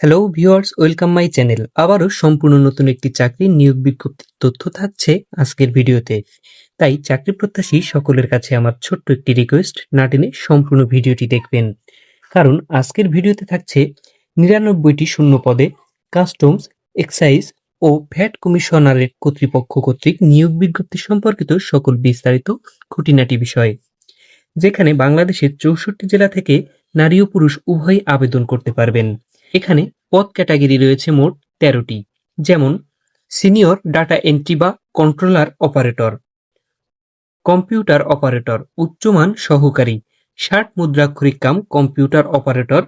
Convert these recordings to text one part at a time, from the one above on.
Hello viewers welcome my channel আবারও সম্পূর্ণ নতুন একটি চাকরির নিয়োগ বিজ্ঞপ্তির তথ্য থাকছে আজকের ভিডিওতে। তাই চাকরি প্রত্যাশী সকলের কাছে আমার ছোট্ট একটি রিকোয়েস্ট না টেনে সম্পূর্ণ ভিডিওটি দেখবেন। কারণ আজকের ভিডিওতে থাকছে নিরানব্বইটি শূন্য পদে কাস্টমস এক্সাইজ ও ভ্যাট কমিশনারের কর্তৃপক্ষ কর্তৃক নিয়োগ বিজ্ঞপ্তি সম্পর্কিত সকল বিস্তারিত খুঁটিনাটি বিষয়। যেখানে বাংলাদেশের চৌষট্টি জেলা থেকে নারী ও পুরুষ উভয়ই আবেদন করতে পারবেন। এখানে পদ ক্যাটাগরি রয়েছে মোট তেরোটি, যেমন সিনিয়র ডাটা এন্ট্রি বা কন্ট্রোলার অপারেটর, কম্পিউটার অপারেটর, উচ্চমান সহকারী, ষাট মুদ্রাক্ষরিক cum computer operator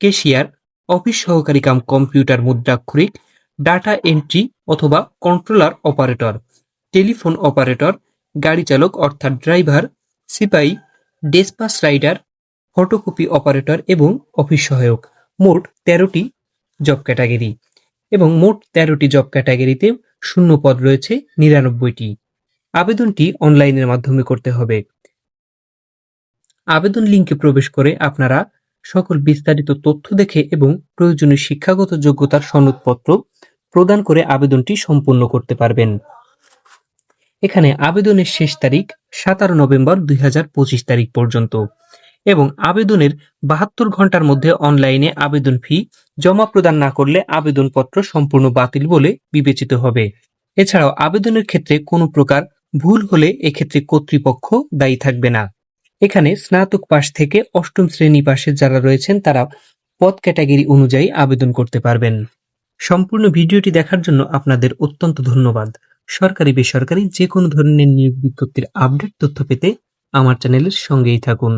cashier office সহকারী কাম কম্পিউটার মুদ্রাক্ষরিক, ডাটা এন্ট্রি অথবা কন্ট্রোলার অপারেটর, টেলিফোন অপারেটর, গাড়ি চালক অর্থাৎ ড্রাইভার সিপাই ডেসপাস রাইডার ফটোকপি অপারেটর এবং অফিস সহায়ক। মোট তেরোটি জব ক্যাটাগরি এবং মোট তেরোটি জব ক্যাটাগরিতে শূন্য পদ রয়েছে নিরানব্বইটি। আবেদনটি অনলাইনের মাধ্যমে করতে হবে। আবেদন লিঙ্কে প্রবেশ করে আপনারা সকল বিস্তারিত তথ্য দেখে এবং প্রয়োজনীয় শিক্ষাগত যোগ্যতার সনদপত্র প্রদান করে আবেদনটি সম্পূর্ণ করতে পারবেন। এখানে আবেদনের শেষ তারিখ সাতারো নভেম্বর দুই হাজার পঁচিশ তারিখ পর্যন্ত। এবং আবেদনের বাহাত্তর ঘণ্টার মধ্যে অনলাইনে আবেদন ফি জমা প্রদান না করলে আবেদনপত্র সম্পূর্ণ বাতিল বলে বিবেচিত হবে। এছাড়াও আবেদনের ক্ষেত্রে কোনো প্রকার ভুল হলে এক্ষেত্রে কর্তৃপক্ষ দায়ী থাকবে না। এখানে স্নাতক পাশ থেকে অষ্টম শ্রেণি পাশে যারা রয়েছেন, তারা পদ ক্যাটাগরি অনুযায়ী আবেদন করতে পারবেন। সম্পূর্ণ ভিডিওটি দেখার জন্য আপনাদের অত্যন্ত ধন্যবাদ। সরকারি, বেসরকারি যে কোনো ধরনের নিয়োগ বিজ্ঞপ্তির আপডেট তথ্য পেতে আমার চ্যানেলের সঙ্গেই থাকুন।